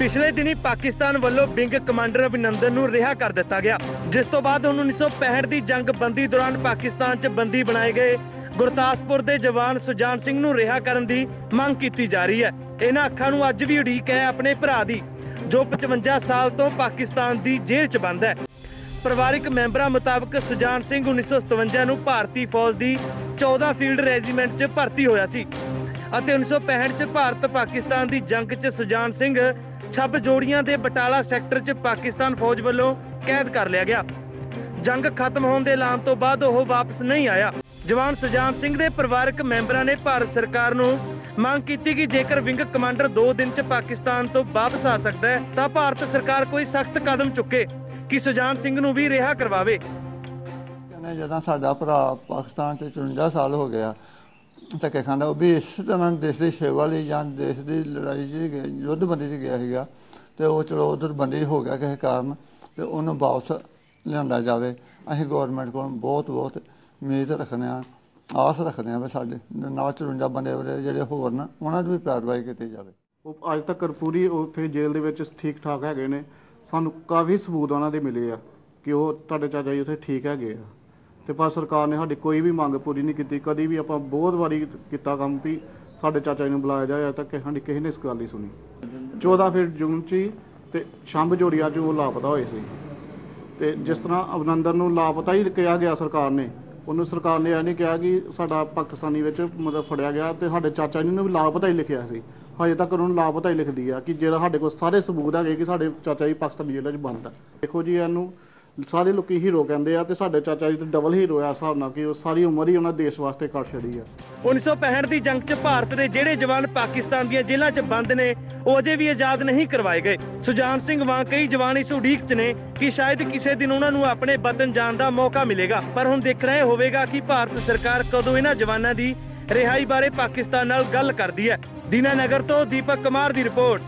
ਪਿਛਲੇ ਦਿਨੀ ਪਾਕਿਸਤਾਨ ਵੱਲੋਂ ਵਿੰਗ ਕਮਾਂਡਰ ਅਭਿਨੰਦਨ ਨੂੰ ਰਿਹਾ ਕਰ ਦਿੱਤਾ ਗਿਆ, ਜਿਸ ਤੋਂ ਬਾਅਦ 1965 ਦੀ ਜੰਗ ਬੰਦੀ ਦੌਰਾਨ ਪਾਕਿਸਤਾਨ 'ਚ ਬੰਦੀ ਬਣਾਏ ਗਏ ਗੁਰਦਾਸਪੁਰ ਦੇ ਜਵਾਨ ਸੁਜਾਨ ਸਿੰਘ ਨੂੰ ਰਿਹਾ ਕਰਨ ਦੀ ਮੰਗ ਕੀਤੀ ਜਾ ਰਹੀ ਹੈ। ਇਹਨਾਂ ਅੱਖਾਂ ਨੂੰ ਅੱਜ ਵੀ ਉਡੀਕ ਹੈ ਆਪਣੇ ਭਰਾ ਦੀ, ਜੋ 55 ਸਾਲ ਤੋਂ ਪਾਕਿਸਤਾਨ ਦੀ ਜੇਲ੍ਹ 'ਚ ਬੰਦ ਹੈ। ਪਰਿਵਾਰਕ ਮੈਂਬਰਾਂ ਮੁਤਾਬਕ ਸੁਜਾਨ ਸਿੰਘ 1957 ਨੂੰ ਭਾਰਤੀ ਫੌਜ ਦੀ 14 ਫੀਲਡ ਰੈਜੀਮੈਂਟ 'ਚ ਭਰਤੀ ਹੋਇਆ ਸੀ ਅਤੇ 1965 'ਚ ਭਾਰਤ ਪਾਕਿਸਤਾਨ ਦੀ ਜੰਗ 'ਚ ਸੁਜਾਨ ਸਿੰਘ ਛੱਬ ਜੋੜੀਆਂ ਦੇ ਬਟਾਲਾ ਸੈਕਟਰ 'ਚ ਪਾਕਿਸਤਾਨ ਫੌਜ ਵੱਲੋਂ ਕੈਦ ਕਰ ਲਿਆ ਗਿਆ। ਜੰਗ ਖਤਮ ਹੋਣ ਦੇ ਐਲਾਨ ਤੋਂ ਬਾਅਦ ਉਹ ਵਾਪਸ ਨਹੀਂ ਆਇਆ। ਜਵਾਨ ਸੁਜਾਨ ਸਿੰਘ ਦੇ ਪਰਿਵਾਰਕ ਮੈਂਬਰਾਂ ਨੇ ਭਾਰਤ ਸਰਕਾਰ ਨੂੰ ਮੰਗ ਕੀਤੀ ਕਿ ਜੇਕਰ ਵਿੰਗ ਕਮਾਂਡਰ 2 ਦਿਨ 'ਚ ਪਾਕਿਸਤਾਨ ਤੋਂ ਵਾਪਸ ਆ ਸਕਦਾ ਹੈ, ਤਾਂ ਭਾਰਤ ਸਰਕਾਰ ਕੋਈ ਸਖਤ ਕਦਮ ਚੁੱਕੇ, ਕਿ ਸੁਜਾਨ ਸਿੰਘ ਨੂੰ ਵੀ ਰਿਹਾ ਕਰਵਾਵੇ। ਕਹਿੰਦੇ ਜਦੋਂ ਸਾਡਾ ਭਰਾ ਪਾਕਿਸਤਾਨ ਚ 54 ਸਾਲ ਹੋ ਗਿਆ ਧੱਕੇ ਖਾਂਦਾ ਉਹ ਵੀ ਇਸ ਤਰ੍ਹਾਂ ਦੇਸ਼ ਦੀ ਸੇਵਾ ਲਈ ਜਾਂ ਦੇਸ਼ ਦੀ ਲੜਾਈ 'ਚ ਗਿਆ ਯੁੱਧਬੰਦੀ 'ਚ ਗਿਆ ਸੀਗਾ ਤੇ ਉਹ ਚਲੋ ਉਧਰ ਬੰਦੀ ਹੋ ਗਿਆ ਕਿਸੇ ਕਾਰਨ ਤੇ ਉਹਨੂੰ ਵਾਪਸ ਲਿਆਂਦਾ ਜਾਵੇ। ਅਸੀਂ ਗਵਰਨਮੈਂਟ ਕੋਲ ਬਹੁਤ ਬਹੁਤ ਉਮੀਦ ਰੱਖਦੇ ਹਾਂ, ਆਸ ਰੱਖਦੇ ਹਾਂ ਵੀ ਸਾਡੇ ਨਾਲ 54 ਬੰਦੇ ਜਿਹੜੇ ਹੋਰ ਨੇ, ਉਹਨਾਂ ਦੀ ਵੀ ਕਾਰਵਾਈ ਕੀਤੀ ਜਾਵੇ। ਉਹ ਅੱਜ ਤੱਕ ਪੂਰੀ ਉੱਥੇ ਜੇਲ੍ਹ ਦੇ ਵਿੱਚ ਠੀਕ ਠਾਕ ਹੈਗੇ ਨੇ। ਸਾਨੂੰ ਕਾਫੀ ਸਬੂਤ ਉਹਨਾਂ ਦੇ ਮਿਲੇ ਆ ਕਿ ਉਹ ਤੁਹਾਡੇ ਚਾਚਾ ਜੀ ਉੱਥੇ ਠੀਕ ਹੈਗੇ ਆ। ਤੇ ਪਰ ਸਰਕਾਰ ਨੇ ਸਾਡੀ ਕੋਈ ਵੀ ਮੰਗ ਪੂਰੀ ਨਹੀਂ ਕੀਤੀ। ਕਦੀ ਵੀ ਆਪਾਂ ਬਹੁਤ ਵਾਰੀ ਕੀਤਾ ਕੰਮ ਵੀ ਸਾਡੇ ਚਾਚਾ ਜੀ ਨੂੰ ਬੁਲਾਇਆ ਜਾਇਆ ਤਾਂ ਤੱਕ ਸਾਡੀ ਕਿਸੇ ਨੇ ਇਸ ਗੱਲ ਨਹੀਂ ਸੁਣੀ। 14 ਫਿਰ ਜੂਨ ਚ ਹੀ ਤੇ ਸ਼ੰਭ ਜੋੜੀਆ ਚ ਉਹ ਲਾਪਤਾ ਹੋਏ ਸੀ। ਤੇ ਜਿਸ ਤਰ੍ਹਾਂ ਅਭਨੰਦਨ ਨੂੰ ਲਾਪਤਾ ਹੀ ਕਿਹਾ ਗਿਆ ਸਰਕਾਰ ਨੇ, ਉਹਨੂੰ ਸਰਕਾਰ ਨੇ ਇਹ ਨਹੀਂ ਕਿਹਾ ਕਿ ਸਾਡਾ ਪਾਕਿਸਤਾਨੀ ਵਿੱਚ ਮਤਲਬ ਫੜਿਆ ਗਿਆ ਤੇ ਸਾਡੇ ਚਾਚਾ ਜੀ ਨੂੰ ਵੀ ਲਾਪਤਾ ਹੀ ਲਿਖਿਆ ਸੀ। ਹਜੇ ਤੱਕ ਉਹਨੂੰ ਲਾਪਤਾ ਹੀ ਲਿਖਦੀ ਆ ਕਿ ਜਿਹੜਾ ਸਾਡੇ ਕੋਲ ਸਾਰੇ ਸਬੂਤ ਹੈਗੇ ਕਿ ਸਾਡੇ ਚਾਚਾ ਜੀ ਪਾਕਿਸਤਾਨੀ ਜੇਲ੍ਹ 'ਚ ਬੰਦ ਆ। ਦੇਖੋ ਜੀ ਇਹਨੂੰ ਸਾਰੇ ਲੋਕੀ ਹੀਰੋ ਕਹਿੰਦੇ ਆ ਤੇ ਸਾਡੇ ਚਾਚਾ ਜੀ ਤੇ ਡਬਲ ਹੀਰੋ ਆ ਹਿਸਾਬ ਨਾਲ ਕਿ ਉਹ ਸਾਰੀ ਉਮਰ ਹੀ ਉਹਨਾਂ ਦੇਸ਼ ਵਾਸਤੇ ਕਰ ਛੜੀ ਆ। 1965 ਦੀ ਜੰਗ 'ਚ ਭਾਰਤ ਦੇ ਜਿਹੜੇ ਜਵਾਨ ਪਾਕਿਸਤਾਨ ਦੀਆਂ ਜੇਲ੍ਹਾਂ 'ਚ ਬੰਦ ਨੇ, ਉਹ ਅਜੇ ਵੀ ਆਜ਼ਾਦ ਨਹੀਂ ਕਰਵਾਏ ਗਏ। ਸੁਜਾਨ ਸਿੰਘ ਵਾਂ ਕਈ ਜਵਾਨ ਇਸ ਉਡੀਕ 'ਚ ਨੇ ਕਿ ਸ਼ਾਇਦ ਕਿਸੇ ਦਿਨ ਉਹਨਾਂ ਨੂੰ ਆਪਣੇ ਵਤਨ ਜਾਣ ਦਾ ਮੌਕਾ ਮਿਲੇਗਾ। ਪਰ ਹੁਣ ਦੇਖਣਾ ਇਹ ਹੋਵੇਗਾ ਕਿ ਭਾਰਤ ਸਰਕਾਰ ਕਦੋਂ ਇਹਨਾਂ ਜਵਾਨਾਂ ਦੀ ਰਿਹਾਈ ਬਾਰੇ ਪਾਕਿਸਤਾਨ ਨਾਲ ਗੱਲ ਕਰਦੀ ਹੈ। ਦੀਨਾਨਗਰ ਤੋਂ ਦੀਪਕ ਕੁਮਾਰ ਦੀ ਰਿਪੋਰਟ।